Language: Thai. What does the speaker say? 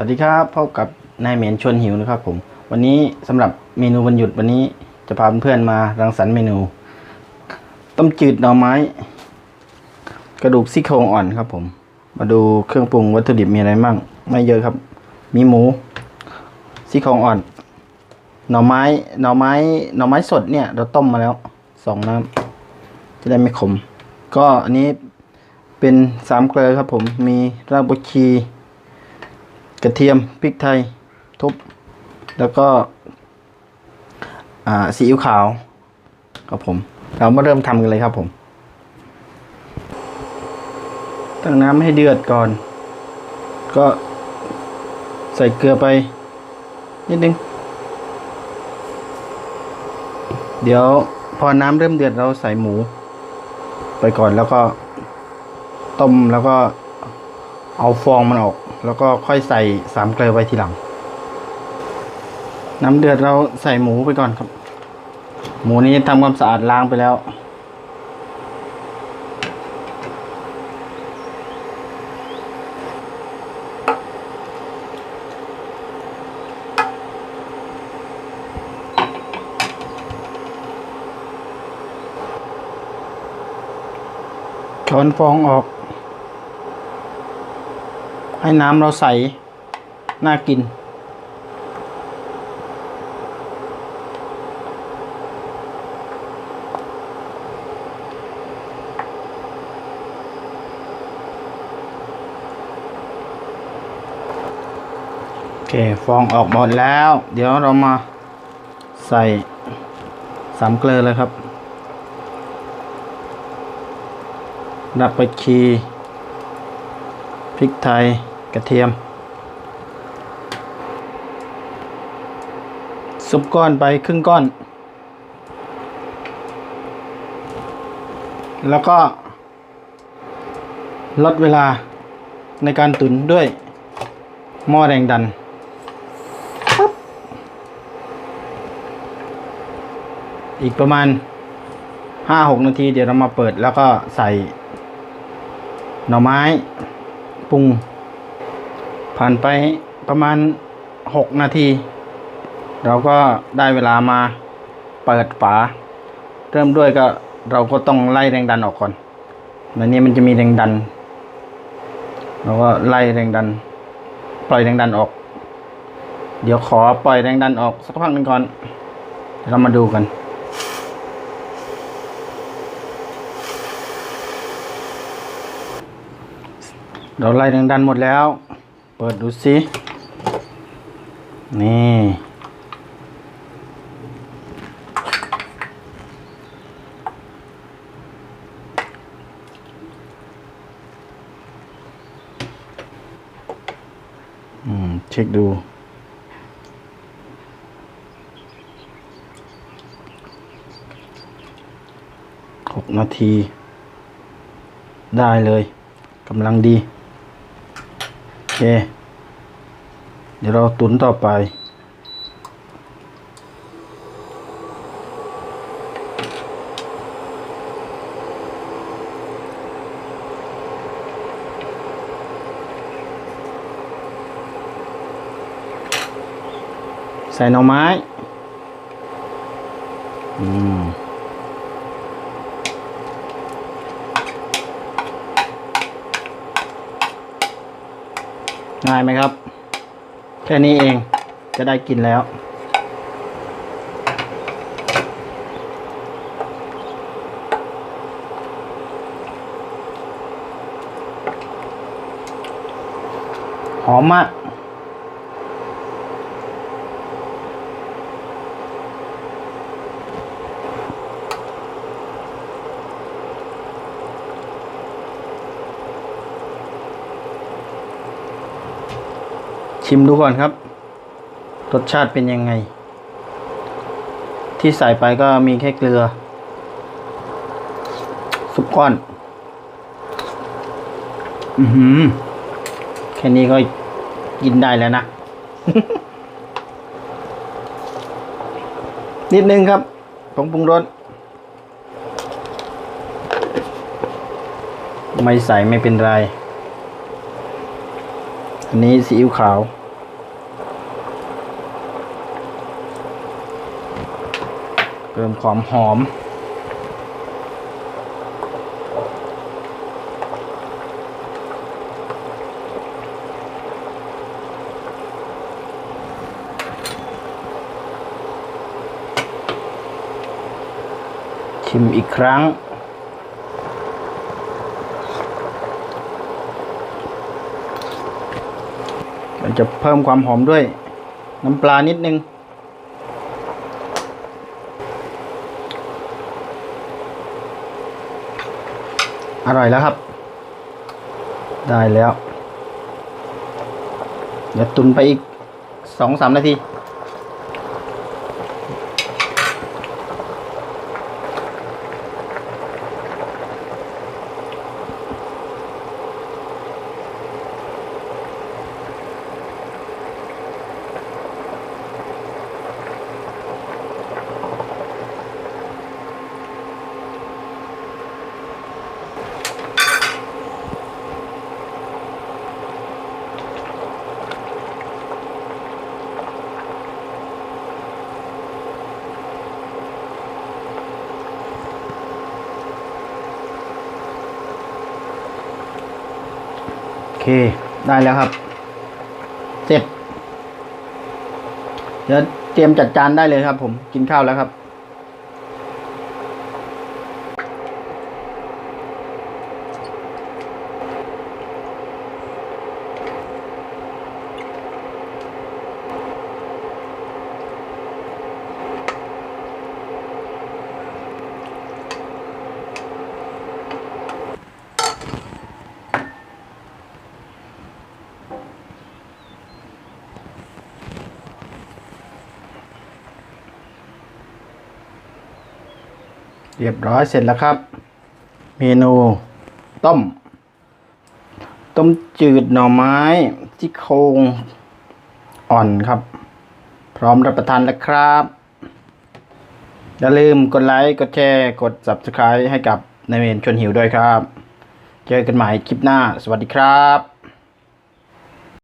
สวัสดีครับพบกับนายเหมียนชวนหิวนะครับผม วันนี้สำหรับเมนูวันหยุดวันนี้จะพาเพื่อนมารังสรรค์เมนู ต้มจืดหน่อไม้ กระดูกซี่โครงอ่อนครับผม มาดูเครื่องปรุงวัตถุดิบมีอะไรบ้างไม่เยอะครับ มีหมูซี่โครงอ่อน หน่อไม้หน่อไม้หน่อไม้สดเนี่ย เราต้มมาแล้วสองน้ำจะได้ไม่ขม ก็อันนี้เป็นสามเกลือครับผมมีรากบักชี กระเทียมพริกไทยทุบ แล้วก็ซีอิ๊วขาวครับผม เรามาเริ่มทำกันเลยครับผม ตั้งน้ำให้เดือดก่อน ก็ใส่เกลือไป นิดนึง เดี๋ยวพอน้ำเริ่มเดือดเราใส่หมู ไปก่อนแล้วก็ต้มแล้วก็เอาฟองมันออก แล้วก็ค่อยใส่สามเกลือไว้ทีหลัง น้ำเดือดเราใส่หมูไปก่อนครับ หมูนี้ทำความสะอาดล้างไปแล้ว ช้อนฟองออก ให้น้ำเราใส น่ากิน โอเค ฟองออกหมดแล้ว เดี๋ยวเรามาใส่สามเกลือเลยครับ ดับไปชีพริกไทย กระเทียม ซุปก้อนไปครึ่งก้อน แล้วก็ ลดเวลาในการตุ๋นด้วยหม้อแรงดันอีกประมาณ 5-6 นาที เดี๋ยวเรามาเปิดแล้วก็ใส่ หน่อไม้ปรุง ผ่านไปประมาณ 6 นาที เราก็ได้เวลามาเปิดฝา เริ่มด้วยก็เราก็ต้องไล่แรงดันออกก่อนในนี้มันจะมีแรงดัน เราก็ไล่แรงดัน ปล่อยแรงดันออก เดี๋ยวขอปล่อยแรงดันออกสักพักหนึ่งก่อนเดี๋ยวเรามาดูกันเราไล่แรงดันหมดแล้ว เปิดดูสินี่ อืม เช็คดูหกนาที ได้เลยกำลังดี เค เดี๋ยวเราตุนต่อไป ใส่หน่อไม้ อืม ง่ายไหมครับ แค่นี้เองจะได้กินแล้ว หอมมาก ชิมดูก่อนครับ รสชาติเป็นยังไง ที่ใส่ไปก็มีแค่เกลือสุกก้อน อือหือ แค่นี้ก็กินได้แล้วนะ นิดนึงครับผงปรุงรสไม่ใส่ไม่เป็นไร อันนี้ซีอิ๊วขาว พิ่มความหอม ชิมอีกครั้งมันจะเพิ่มความหอมด้วย น้ำปลานิดนึง อร่อยแล้วครับ ได้แล้ว เดี๋ยวตุนไปอีกสองสามนาที ได้แล้วครับ เสร็จ เดี๋ยวเตรียมจัดจานได้เลยครับ ผมกินข้าวแล้วครับ เรียบร้อยเสร็จแล้วครับ เมนูต้ม ต้มจืดหน่อไม้ที่โครงอ่อนครับ พร้อมรับประทานแล้วครับ อย่าลืมกดไลค์ กดแชร์ กด subscribe ให้กับนายเมนชวนหิวด้วยครับ เจอกันใหม่คลิปหน้า สวัสดีครับ